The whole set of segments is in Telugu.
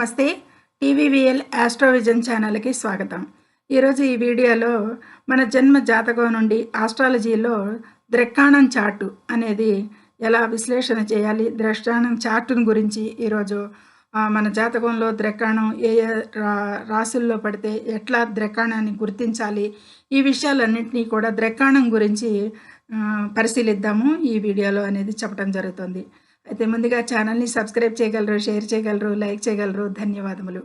నమస్తే. టీవీవీఎల్ ఆస్ట్రోవిజన్ ఛానల్కి స్వాగతం. ఈరోజు ఈ వీడియోలో మన జన్మ జాతకం నుండి ఆస్ట్రాలజీలో ద్రక్కాణం చార్టు అనేది ఎలా విశ్లేషణ చేయాలి ద్రష్టానం చార్టును గురించి ఈరోజు మన జాతకంలో ద్రక్కాణం ఏ ఏ రా రాసుల్లో పడితే ఎట్లా ద్రక్కాణాన్ని గుర్తించాలి ఈ విషయాలన్నింటినీ కూడా ద్రక్కాణం గురించి పరిశీలిద్దాము ఈ వీడియోలో అనేది చెప్పడం జరుగుతుంది. అయితే ముందుగా ఛానల్ని సబ్స్క్రైబ్ చేయగలరు షేర్ చేయగలరు లైక్ చేయగలరు. ధన్యవాదములు.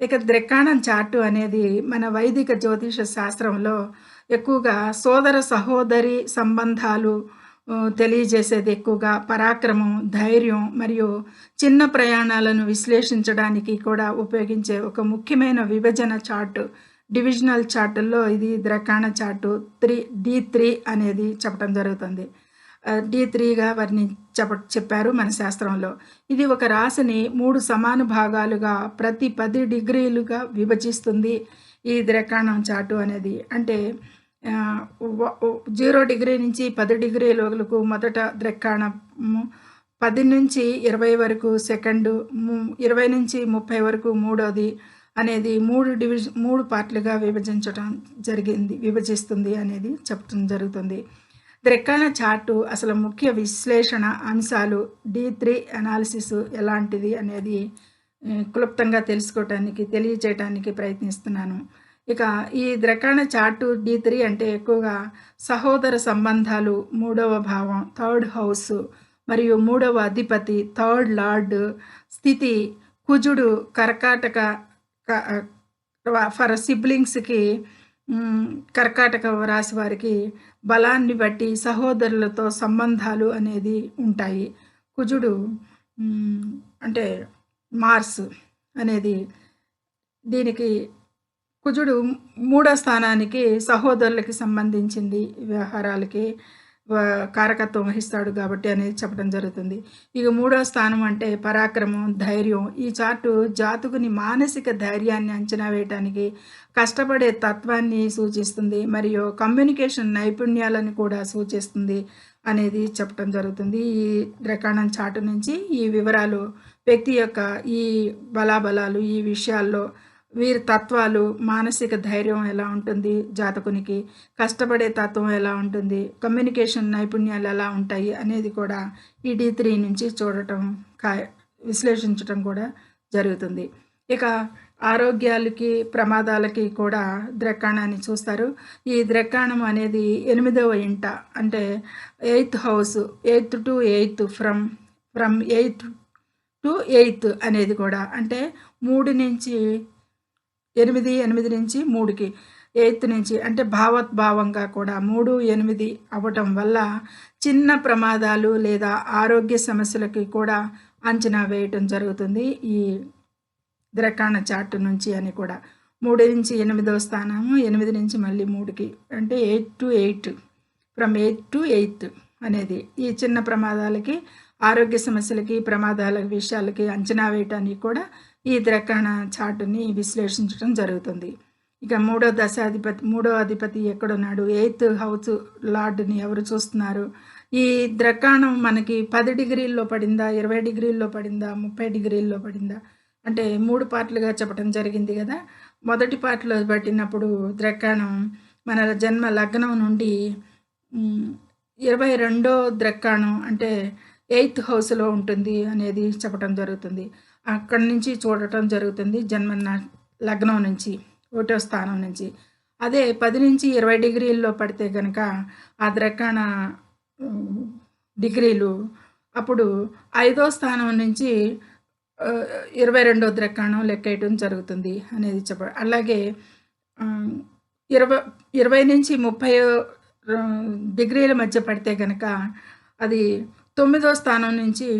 ఇక ద్రక్కాణం చార్టు అనేది మన వైదిక జ్యోతిష శాస్త్రంలో ఎక్కువగా సోదర సహోదరి సంబంధాలు తెలియజేసేది ఎక్కువగా పరాక్రమం ధైర్యం మరియు చిన్న ప్రయాణాలను విశ్లేషించడానికి కూడా ఉపయోగించే ఒక ముఖ్యమైన విభజన చార్టు డివిజనల్ చార్టుల్లో ఇది ద్రకాణ చార్టు త్రీ డి త్రీ అనేది చెప్పడం జరుగుతుంది. డి త్రీగా వారిని చెప్ప చెప్పారు మన శాస్త్రంలో. ఇది ఒక రాశిని మూడు సమాన భాగాలుగా ప్రతి పది డిగ్రీలుగా విభజిస్తుంది ఈ ద్రకాణం చాటు అనేది. అంటే జీరో డిగ్రీ నుంచి పది డిగ్రీలకు మొదట ద్రక్కాణము పది నుంచి ఇరవై వరకు సెకండు ము- ఇరవై నుంచి ముప్పై వరకు మూడోది అనేది మూడు డివిజన్ మూడు పార్ట్లుగా విభజించడం జరిగింది విభజిస్తుంది అనేది చెప్పడం జరుగుతుంది. ద్రక్కాణ చార్టు అసలు ముఖ్య విశ్లేషణ అంశాలు డి త్రీ అనాలిసిస్ ఎలాంటిది అనేది క్లుప్తంగా తెలుసుకోవటానికి తెలియచేయటానికి ప్రయత్నిస్తున్నాను. ఇక ఈ ద్రకాణ చార్టు డి త్రీ అంటే ఎక్కువగా సహోదర సంబంధాలు మూడవ భావం థర్డ్ హౌస్ మరియు మూడవ అధిపతి థర్డ్ లార్డ్ స్థితి కుజుడు కర్కాటక ఫర్ సిబ్లింగ్స్కి కర్కాటక రాశి వారికి బలాన్ని బట్టి సహోదరులతో సంబంధాలు అనేది ఉంటాయి. కుజుడు అంటే మార్స్ అనేది దీనికి కుజుడు మూడో స్థానానికి సహోదరులకి సంబంధించింది వ్యవహారాలకి. కారకత్వం వహిస్తాడు కాబట్టి అనేది చెప్పడం జరుగుతుంది. ఇక మూడో స్థానం అంటే పరాక్రమం ధైర్యం. ఈ చార్టు జాతకుని మానసిక ధైర్యాన్ని అంచనా వేయటానికి కష్టపడే తత్వాన్ని సూచిస్తుంది. మరియు కమ్యూనికేషన్ నైపుణ్యాలను కూడా సూచిస్తుంది అనేది చెప్పడం జరుగుతుంది. ఈ రకాణం చాటు నుంచి ఈ వివరాలు వ్యక్తి యొక్క ఈ బలాబలాలు ఈ విషయాల్లో వీరి తత్వాలు మానసిక ధైర్యం ఎలా ఉంటుంది జాతకునికి కష్టపడే తత్వం ఎలా ఉంటుంది కమ్యూనికేషన్ నైపుణ్యాలు ఎలా ఉంటాయి అనేది కూడా ఈ డి త్రీ నుంచి చూడటం కా విశ్లేషించటం కూడా జరుగుతుంది. ఇక ఆరోగ్యాలకి ప్రమాదాలకి కూడా ద్రక్కాణాన్ని చూస్తారు. ఈ ద్రక్కాణం అనేది ఎనిమిదవ ఇంట అంటే eighth house eighth to eighth from from eighth to eighth అనేది కూడా అంటే మూడు నుంచి ఎనిమిది ఎనిమిది నుంచి మూడుకి ఎయిత్ నుంచి అంటే భావోద్భావంగా కూడా మూడు ఎనిమిది అవ్వటం వల్ల చిన్న ప్రమాదాలు లేదా ఆరోగ్య సమస్యలకి కూడా అంచనా వేయటం జరుగుతుంది ఈ ద్రకాణ చార్టు నుంచి అని కూడా. మూడు నుంచి ఎనిమిదవ స్థానము ఎనిమిది నుంచి మళ్ళీ మూడుకి అంటే eight to eight from eight to eighth అనేది ఈ చిన్న ప్రమాదాలకి ఆరోగ్య సమస్యలకి ప్రమాదాల విషయాలకి అంచనా వేయటానికి కూడా ఈ ద్రకణ చార్టుని విశ్లేషించడం జరుగుతుంది. ఇక మూడో దశాధిపతి మూడో అధిపతి ఎక్కడున్నాడు? ఎయిత్ హౌస్ లార్డ్ని ఎవరు చూస్తున్నారు? ఈ ద్రకాణం మనకి పది డిగ్రీల్లో పడిందా? ఇరవై డిగ్రీల్లో పడిందా? ముప్పై డిగ్రీల్లో పడిందా? అంటే మూడు పార్ట్లుగా చెప్పడం జరిగింది కదా. మొదటి పార్ట్లో పట్టినప్పుడు ద్రకాణం మన జన్మ లగ్నం నుండి ఇరవై రెండో ద్రక్కాణం అంటే ఎయిత్ హౌస్లో ఉంటుంది అనేది చెప్పడం జరుగుతుంది. అక్కడి నుంచి చూడటం జరుగుతుంది జన్మ లగ్నం నుంచి ఒకటో స్థానం నుంచి. అదే పది నుంచి ఇరవై డిగ్రీల్లో పడితే కనుక ఆ ద్రకాణ డిగ్రీలు అప్పుడు ఐదో స్థానం నుంచి ఇరవై రెండో ద్రకాణం లెక్కేయటం జరుగుతుంది అనేది చెప్ప అలాగే ఇరవై ఇరవై నుంచి ముప్పై డిగ్రీల మధ్య పడితే కనుక అది తొమ్మిదో స్థానం నుంచి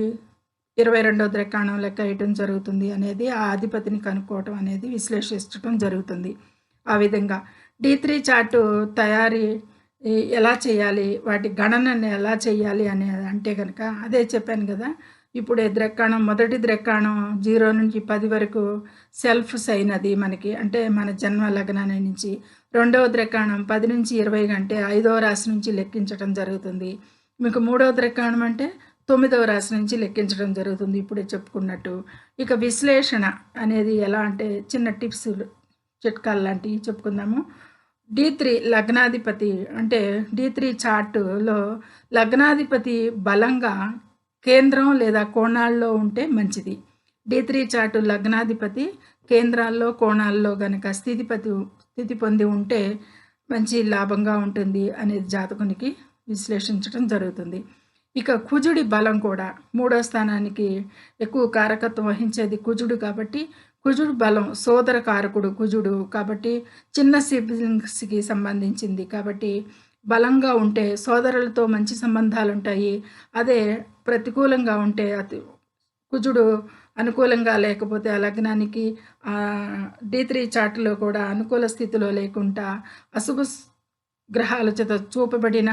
ఇరవై రెండవ ద్రకాణం లెక్క వేయటం జరుగుతుంది అనేది ఆ అధిపతిని కనుక్కోవటం అనేది విశ్లేషించడం జరుగుతుంది. ఆ విధంగా డి త్రీ చార్టు తయారీ ఎలా చేయాలి? వాటి గణనని ఎలా చేయాలి అనేది అంటే కనుక అదే చెప్పాను కదా. ఇప్పుడు ద్రక్కాణం మొదటి ద్రక్కాణం జీరో నుంచి పది వరకు సెల్ఫ్ సైన్ అది మనకి. అంటే మన జన్మ లగ్నాన్ని నుంచి రెండవ ద్రక్కాణం పది నుంచి ఇరవై అంటే ఐదవ రాశి నుంచి లెక్కించడం జరుగుతుంది. మీకు మూడవ ద్రక్కాణం అంటే తొమ్మిదవ రాశి నుంచి లెక్కించడం జరుగుతుంది. ఇప్పుడే చెప్పుకున్నట్టు. ఇక విశ్లేషణ అనేది ఎలా అంటే చిన్న టిప్స్ చిట్కాలు లాంటివి చెప్పుకుందాము. డి త్రీ లగ్నాధిపతి అంటే డి త్రీ చార్టులో లగ్నాధిపతి బలంగా కేంద్రం లేదా కోణాల్లో ఉంటే మంచిది. డి త్రీ చార్టు లగ్నాధిపతి కేంద్రాల్లో కోణాల్లో గనక స్థితిపతి స్థితి పొంది ఉంటే మంచి లాభంగా ఉంటుంది అనేది జాతకునికి విశ్లేషించడం జరుగుతుంది. ఇక కుజుడి బలం కూడా మూడో స్థానానికి ఎక్కువ కారకత్వం వహించేది కుజుడు కాబట్టి కుజుడు బలం సోదర కారకుడు కుజుడు కాబట్టి చిన్న సిబ్లింగ్స్కి సంబంధించింది కాబట్టి బలంగా ఉంటే సోదరులతో మంచి సంబంధాలు ఉంటాయి. అదే ప్రతికూలంగా ఉంటే అతి కుజుడు అనుకూలంగా లేకపోతే ఆ లగ్నానికి డి త్రీ చార్ట్లో కూడా అనుకూల స్థితిలో లేకుండా అశుభ గ్రహాల చేత చూపబడిన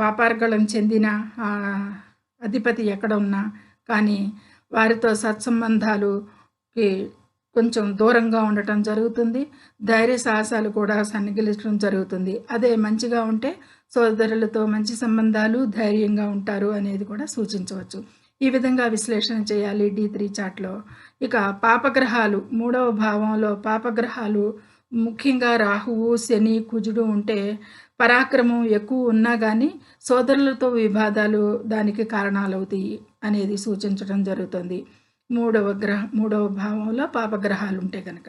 పాపార్గళం చెందిన అధిపతి ఎక్కడ ఉన్నా కానీ వారితో సత్సంబంధాలుకి కొంచెం దూరంగా ఉండటం జరుగుతుంది. ధైర్య సాహసాలు కూడా సన్నిగిలించడం జరుగుతుంది. అదే మంచిగా ఉంటే సోదరులతో మంచి సంబంధాలు ధైర్యంగా ఉంటారు అనేది కూడా సూచించవచ్చు. ఈ విధంగా విశ్లేషణ చేయాలి డి త్రీ చాట్లో ఇక పాపగ్రహాలు మూడవ భావంలో పాపగ్రహాలు ముఖ్యంగా రాహువు శని కుజుడు ఉంటే పరాక్రమం ఎక్కువ ఉన్నా కానీ సోదరులతో వివాదాలు దానికి కారణాలు అవుతాయి అనేది సూచించడం జరుగుతుంది. మూడవ గ్రహ మూడవ భావంలో పాపగ్రహాలు ఉంటే కనుక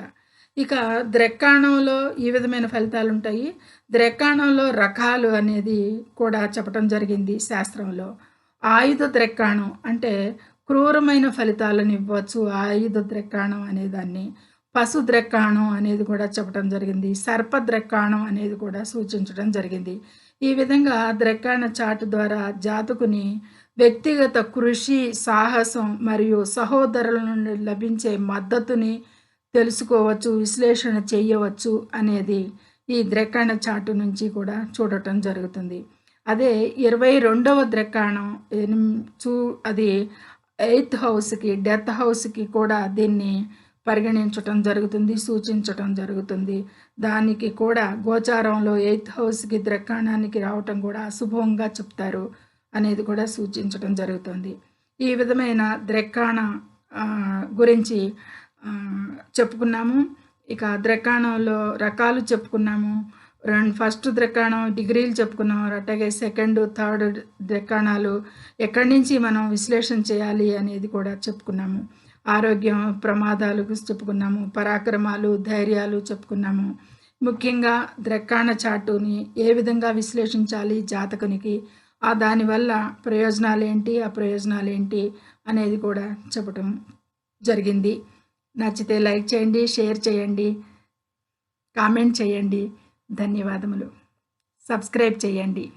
ఇక ద్రెక్కాణంలో ఈ విధమైన ఫలితాలు ఉంటాయి ద్రెక్కాణంలో రకాలు అనేది కూడా చెప్పడం జరిగింది శాస్త్రంలో. ఆయుధ ద్రెక్కాణం అంటే క్రూరమైన ఫలితాలను ఇవ్వచ్చు. ఆయుధ ద్రెక్కాణం అనేదాన్ని పశుద్రక్కాణం అనేది కూడా చెప్పడం జరిగింది. సర్పద్రక్కాణం అనేది కూడా సూచించడం జరిగింది. ఈ విధంగా ద్రక్కాణ చాటు ద్వారా జాతకుని వ్యక్తిగత కృషి సాహసం మరియు సహోదరుల నుండి లభించే మద్దతుని తెలుసుకోవచ్చు విశ్లేషణ చేయవచ్చు అనేది ఈ ద్రక్కాణ చాటు నుంచి కూడా చూడటం జరుగుతుంది. అదే ఇరవై రెండవ ద్రక్కాణం చూ అది ఎయిత్ హౌస్కి డెత్ హౌస్కి కూడా దీన్ని పరిగణించటం జరుగుతుంది సూచించటం జరుగుతుంది. దానికి కూడా గోచారంలో ఎయిత్ హౌస్కి ద్రక్కాణానికి రావటం కూడా అశుభంగా చెప్తారు అనేది కూడా సూచించడం జరుగుతుంది. ఈ విధమైన ద్రక్కాణ గురించి చెప్పుకున్నాము. ఇక ద్రక్కాణంలో రకాలు చెప్పుకున్నాము. రెండు ఫస్ట్ ద్రక్కాణం డిగ్రీలు చెప్పుకున్నాం అట్లాగే సెకండ్ థర్డ్ ద్రక్కాణాలు ఎక్కడి నుంచి మనం విశ్లేషణ చేయాలి అనేది కూడా చెప్పుకున్నాము. ఆరోగ్యం ప్రమాదాలు చెప్పుకున్నాము పరాక్రమాలు ధైర్యాలు చెప్పుకున్నాము. ముఖ్యంగా ద్రక్కాణ చాటుని ఏ విధంగా విశ్లేషించాలి జాతకునికి ఆ దానివల్ల ప్రయోజనాలు ఏంటి ఆ ప్రయోజనాలు ఏంటి అనేది కూడా చెప్పటం జరిగింది. నచ్చితే లైక్ చేయండి షేర్ చేయండి కామెంట్ చేయండి. ధన్యవాదములు. సబ్స్క్రైబ్ చేయండి.